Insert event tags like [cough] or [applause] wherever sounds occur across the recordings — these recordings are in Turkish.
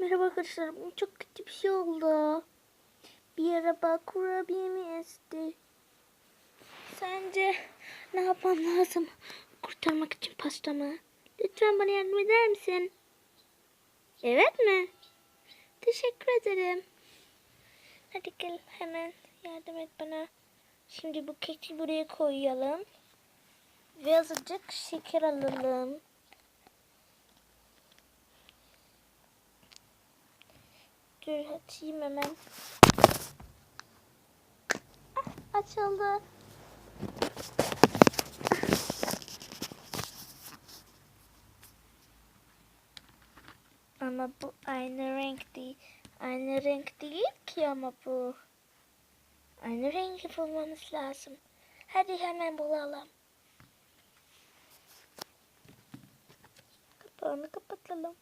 Merhaba arkadaşlar. Çok kötü bir şey oldu. Bir araba kurabiyemi ezdi. Sence ne yapmam lazım? Kurtarmak için pastamı. Lütfen bana yardım eder misin? Evet mi? Teşekkür ederim. Hadi gel hemen yardım et bana. Şimdi bu keki buraya koyalım. Ve azıcık şeker alalım. Dur açayım hemen. Ah, açıldı. Ama bu aynı renk değil. Aynı renk değil ki ama bu. Aynı rengi bulmamız lazım. Hadi hemen bulalım. Kapağını kapatalım.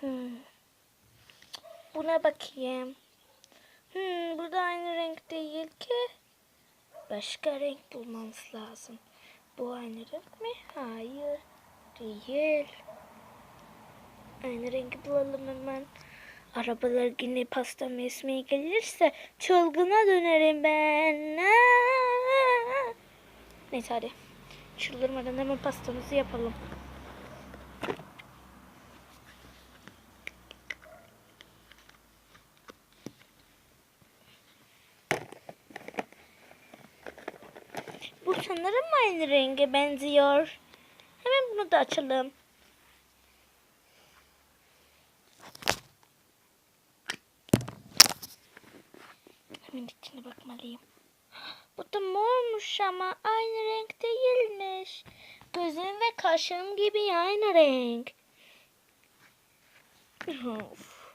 Hmm. Buna bakayım. Hmm, bu da aynı renk değil ki. Başka renk bulmamız lazım. Bu aynı renk mi? Hayır. Değil. Aynı rengi bulalım hemen. Arabalar yine pasta mesmeye gelirse çılgına dönerim ben. Neyse hadi. Çıldırmadan hemen pastamızı yapalım. Bu sanırım aynı renge benziyor. Hemen bunu da açalım. Hemen içine bakmalıyım. Bu da mormuş ama aynı renk değilmiş. Gözüm ve kaşım gibi aynı renk. Of.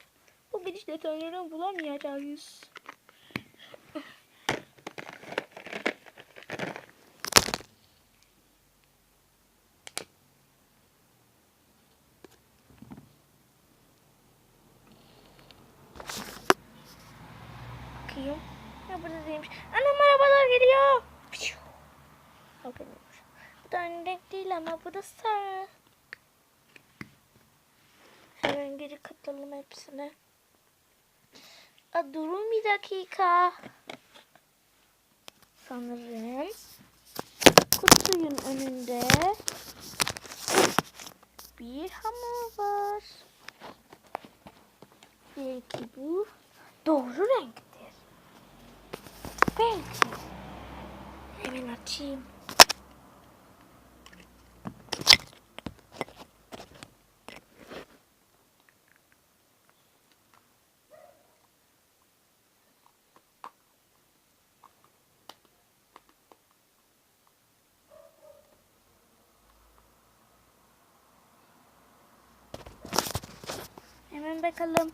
Bu gidişle tanrıdan bulamayacağız. Bakayım. Ya burada değilmiş. Anam arabalar geliyor. Benimmiş. Bu da renk değil ama bu da sarı. Hemen geri katalım hepsine. A, durun bir dakika. Sanırım kutunun önünde bir hamur var. Belki bu doğru renktir. Belki. Hemen açayım. Hemen bakalım.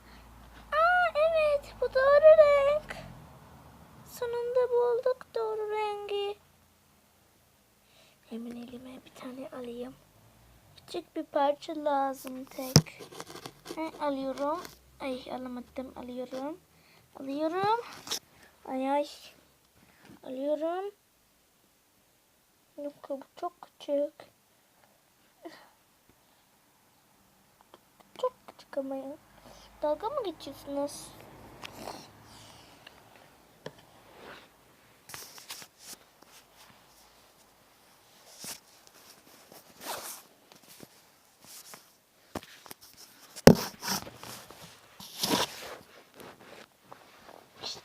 Aa evet bu doğru renk. Sonunda bulduk doğru rengi. Hemen elime bir tane alayım. Küçük bir parça lazım tek. He, alıyorum. Ay alamadım alıyorum. Alıyorum. Ay ay. Alıyorum. Yok bu çok küçük. Çok küçük ama ya. Dalga mı geçiyorsunuz?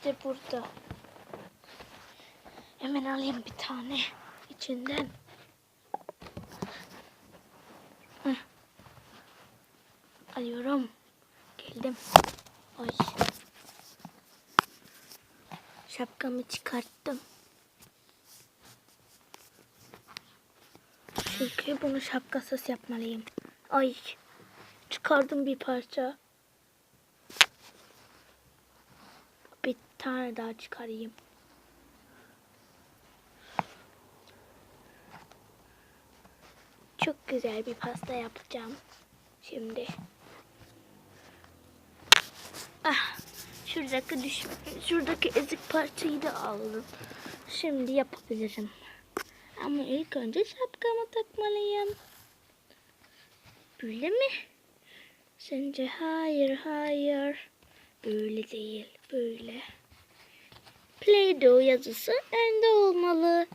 İşte burada. Hemen alayım bir tane içinden. Alıyorum. Geldim. Ay. Şapkamı çıkarttım. Çünkü bunu şapkasız yapmalıyım. Ay. Çıkardım bir parça. Bir tane daha çıkarayım. Çok güzel bir pasta yapacağım. Şimdi. Ah, Şuradaki düş şuradaki ezik parçayı da aldım. Şimdi yapabilirim. Ama ilk önce şapkamı takmalıyım. Böyle mi? Sence hayır hayır. Böyle değil böyle. Play-Doh yazısı önde olmalı.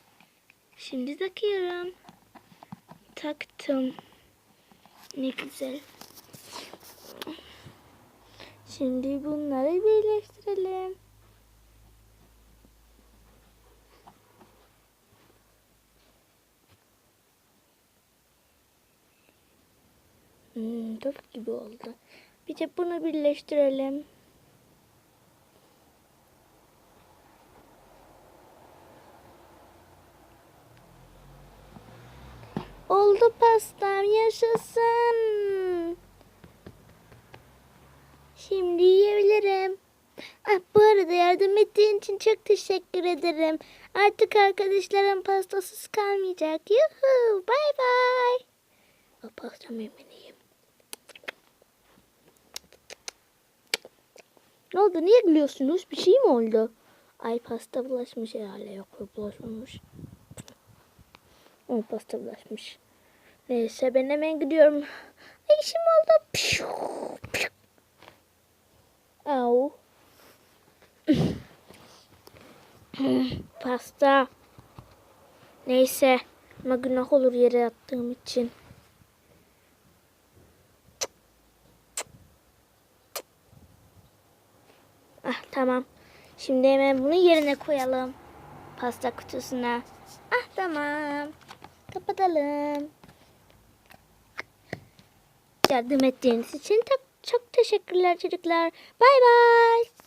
Şimdi takıyorum. Taktım. Ne güzel. Şimdi bunları birleştirelim. Hmm, top gibi oldu. Bir de bunu birleştirelim. Oldu pastam yaşasın. Şimdi yiyebilirim. Ah, bu arada yardım ettiğin için çok teşekkür ederim. Artık arkadaşlarım pastasız kalmayacak. Yuhu, bay bay. O pastamı hemen yiyeyim. Ne oldu? Niye gülüyorsunuz? Bir şey mi oldu? Ay pasta bulaşmış herhalde. Yok bulaşmamış. O pasta bulaşmış. Neyse ben hemen gidiyorum. Ay işim oldu. Pişu, pişu. Au. [clears throat] Pasta. Neyse. Ama günah olur yere attığım için. Ah tamam. Şimdi hemen bunu yerine koyalım. Pasta kutusuna. Ah tamam. Kapatalım. Yardım ettiğiniz için çok, teşekkürler çocuklar. Bay bay.